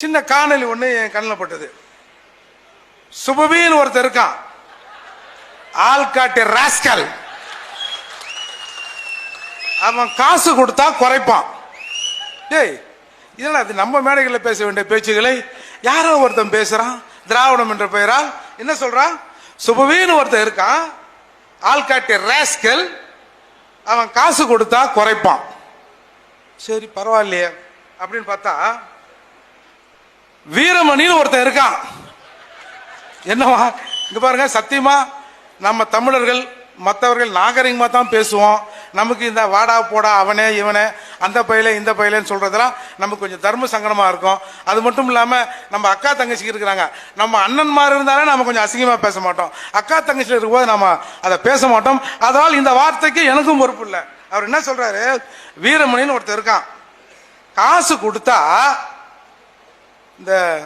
சின்ன காணொலி ஒன்று என் கண்ணில் பட்டது. சுபவின்னு ஒருத்தர் இருக்கான். ஆள்காட்டு ராஸ்கல் அவன் காசு கொடுத்தா குறைப்பான். டேய் இதெல்லாம் அது நம்ம மேடைகளில் பேச வேண்டிய பேச்சுகளை யாரோ ஒருத்தன் பேசுறான் திராவிடம் என்ற பெயரால் என்ன சொல்றான்? சுபவின்னு ஒருத்தன் இருக்கான் ஆள்காட்டு ராஸ்கல் அவன் காசு கொடுத்தா குறைப்பான். சரி பரவாயில்லையே. அப்படின்னு பார்த்தா வீரமணின்னு ஒருத்தன் இருக்கான். என்னவா? இங்க பாருங்க சத்தியமா நம்ம தமிழர்கள் மற்றவர்கள் நாகரிகமாக தான் பேசுவோம். நமக்கு இந்த வாடா போடா அவனே இவனே அந்த பையில இந்த பையிலன்னு சொல்றதெல்லாம் நமக்கு கொஞ்சம் தர்ம சங்கடமாக இருக்கும். அது மட்டும் இல்லாமல் நம்ம அக்கா தங்கச்சி இருக்கிறாங்க. நம்ம அண்ணன்மார் இருந்தாலே நம்ம கொஞ்சம் அசிங்கமாக பேச மாட்டோம். அக்கா தங்கச்சியில் இருக்கும்போது நம்ம அதை பேச மாட்டோம். அதனால் இந்த வார்த்தைக்கு எனக்கும் பொறுப்பு இல்லை. அவர் என்ன சொல்றாரு? வீரமணின்னு ஒருத்தர் இருக்கான். காசு கொடுத்தா இந்த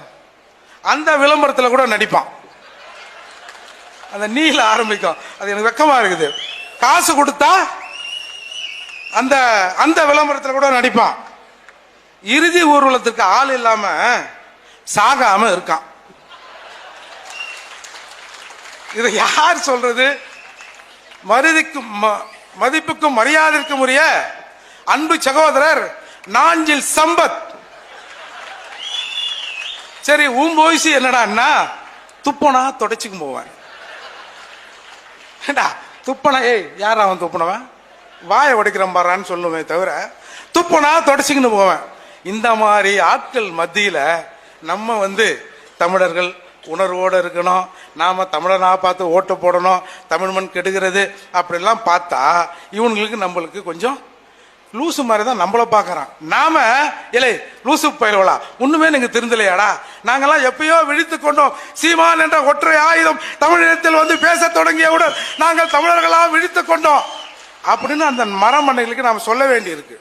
அந்த விளம்பரத்தில் கூட நடிப்பான். அந்த நீல ஆரம்பிக்கும். அது எனக்கு வெக்கமாக இருக்குது. காசு கொடுத்தா அந்த அந்த விளம்பரத்தில் கூட நடிப்பான். இறுதி ஊர்வலத்திற்கு ஆள் இல்லாமல் சாகாம இருக்கான். இதை யார் சொல்றது? மருதிக்கும் ம- மதிப்புக்கும் மரியாதைக்கும் உரிய அன்பு சகோதரர் நாஞ்சில் சம்பத். சரி உன் வயசு என்னடான்னா துப்பனா தொடச்சிக்கும் போவேன். ஏண்டா துப்பனா ஏய் யார் அவன் துப்பனவன்? வாயை உடைக்கிறேன் பாறான்னு சொல்லுவேன் தவிர துப்பனா தொடச்சிக்கின்னு போவேன். இந்த மாதிரி ஆட்கள் மத்தியில நம்ம வந்து தமிழர்கள் உணர்வோடு இருக்கணும். நாம் தமிழனா பார்த்து ஓட்டு போடணும். தமிழ் மண் கெடுகிறது அப்படிலாம் பார்த்தா இவங்களுக்கு நம்மளுக்கு கொஞ்சம் லூசு மாதிரி தான் நம்மள பார்க்குறான். நாம இல்லை லூசு பயில்வலா ஒன்றுமே நீங்கள் திருந்தலையாடா? நாங்கெல்லாம் எப்பயோ விழித்து கொண்டோம். சீமான் என்ற ஒற்றை ஆயுதம் தமிழினத்தில் வந்து பேசத் தொடங்கியவுடன் நாங்கள் தமிழர்களாக விழித்து கொண்டோம். அப்படின்னு அந்த மரமண்ணைகளுக்கு நாம் சொல்ல வேண்டியிருக்கு.